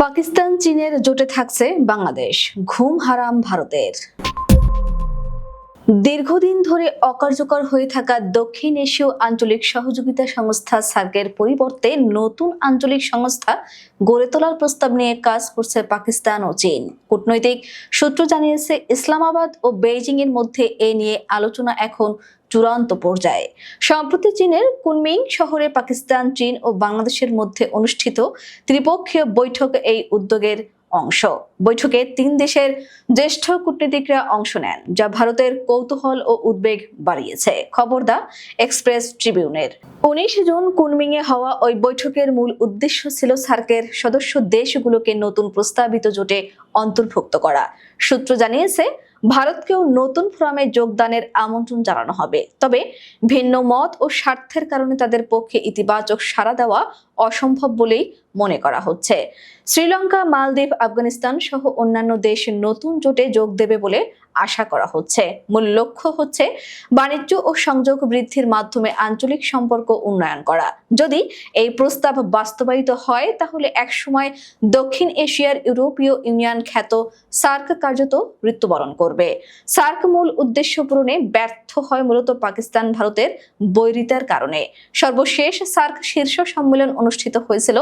পাকিস্তান চীনের জোটে থাকছে বাংলাদেশ। ঘুম হারাম ভারতের। দীর্ঘদিন ধরে অকার্যকর হয়ে থাকা দক্ষিণ এশীয় আঞ্চলিক সহযোগিতা সংস্থা সার্কের পরিবর্তে নতুন আঞ্চলিক সংস্থা গড়ে তোলার প্রস্তাব নিয়ে কাজ করছে পাকিস্তান ও চীন। কূটনৈতিক সূত্র জানিয়েছে, ইসলামাবাদ ও বেইজিং এর মধ্যে এ নিয়ে আলোচনা এখন চূড়ান্ত পর্যায়ে। সম্প্রতি চীনের কুনমিং শহরে পাকিস্তান, চীন ও বাংলাদেশের মধ্যে অনুষ্ঠিত ত্রিপক্ষীয় বৈঠক এই উদ্যোগের অংশ। বৈঠকে তিন দেশের জ্যেষ্ঠ কূটনীতিকরা অংশ নেন, যা ভারতের কৌতূহল ও উদ্বেগ বাড়িয়েছে। খবর দা এক্সপ্রেস ট্রিবিউনের। উনিশ জুন কুনমিংয়ে হওয়া ওই বৈঠকের মূল উদ্দেশ্য ছিল সার্কের সদস্য দেশগুলোকে নতুন প্রস্তাবিত জোটে অন্তর্ভুক্ত করা। সূত্র জানিয়েছে ভারতকেও নতুন ফোরামে যোগদানের আমন্ত্রণ জানানো হবে। তবে ভিন্ন মত ও স্বার্থের কারণে তাদের পক্ষে ইতিবাচক সাড়া দেওয়া অসম্ভব বলেই মনে করা হচ্ছে। শ্রীলঙ্কা, মালদ্বীপ, আফগানিস্তান সহ অন্যান্য দেশ নতুন জোটে যোগ দেবে বলে আশা করা হচ্ছে। মূল লক্ষ্য হচ্ছে বাণিজ্য ও সংযোগ বৃদ্ধির মাধ্যমে আঞ্চলিক সম্পর্ক উন্নয়ন করা। যদি এই প্রস্তাব বাস্তবায়িত হয়, তাহলে একসময় দক্ষিণ এশিয়ার ইউরোপীয় ইউনিয়ন খ্যাত সার্ক কার্যত মৃত্যুবরণ করবে। সার্ক মূল উদ্দেশ্য পূরণে ব্যর্থ হয় মূলত পাকিস্তান ভারতের বৈরিতার কারণে। সর্বশেষ সার্ক শীর্ষ সম্মেলন অনুষ্ঠিত হয়েছিল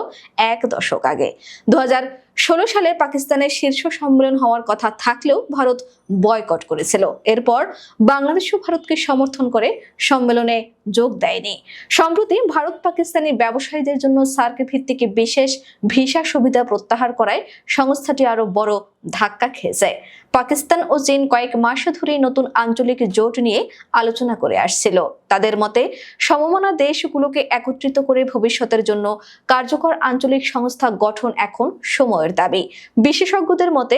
এক দশক আগে। দু হাজার ষোলো সালে পাকিস্তানের শীর্ষ সম্মেলন হওয়ার কথা থাকলেও ভারত বয়কট করেছিল। এরপর বাংলাদেশও ভারতকে সমর্থন করে সম্মেলনে যোগ দেয়নি। সম্প্রতি ভারত পাকিস্তানি ব্যবসায়ীদের জন্য সার্কে ভিত্তিকে বিশেষ ভিসা সুবিধা প্রত্যাহার করায় সংস্থাটি আরও বড় ধাক্কা খেয়েছে পাকিস্তান ও চীন কয়েক মাস ধরে নতুন আঞ্চলিক জোট নিয়ে আলোচনা করে আসছিল। তাদের মতে, সমমনা দেশগুলোকে একত্রিত করে ভবিষ্যতের জন্য কার্যকর আঞ্চলিক সংস্থা গঠন এখন সময়ের দাবি। বিশেষজ্ঞদের মতে,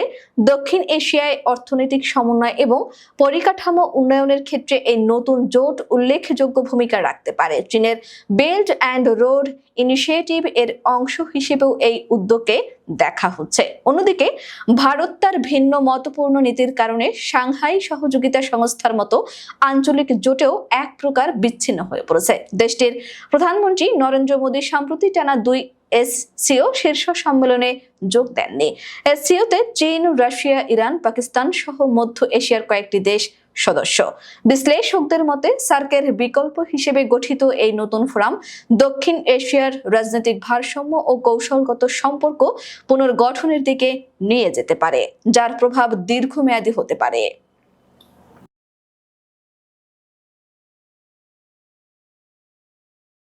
দক্ষিণ এশিয়ায় অর্থনৈতিক সমন্বয় এবং পরিকাঠামো উন্নয়নের ক্ষেত্রে এই নতুন জোট উল্লেখযোগ্য ভূমিকা রাখতে পারে। চীনের বেল্ট অ্যান্ড রোড ইনিশিয়েটিভ এর অংশ হিসেবেও এই উদ্যোগকে দেখা হচ্ছে। অন্যদিকে, ভারত তার ভিন্ন মতপূর্ণ নীতির কারণে সাংহাই সহযোগিতা সংস্থার মতো আঞ্চলিক জোটেও এক প্রকার বিচ্ছিন্ন হয়ে পড়েছে। দেশটির প্রধানমন্ত্রী নরেন্দ্র মোদী সম্প্রতি টানা দুই এসসিও শীর্ষ সম্মেলনে যোগ দেননি। এসসিওতে চীন, রাশিয়া, ইরান, পাকিস্তান সহ মধ্য এশিয়ার কয়েকটি দেশ সদস্য। বিশ্লেষকদের মতে, সার্কের বিকল্প হিসেবে গঠিত এই নতুন ফোরাম দক্ষিণ এশিয়ার রাজনৈতিক ভারসাম্য ও কৌশলগত সম্পর্ক পুনর্গঠনের দিকে নিয়ে যেতে পারে, যার প্রভাব দীর্ঘমেয়াদী হতে পারে।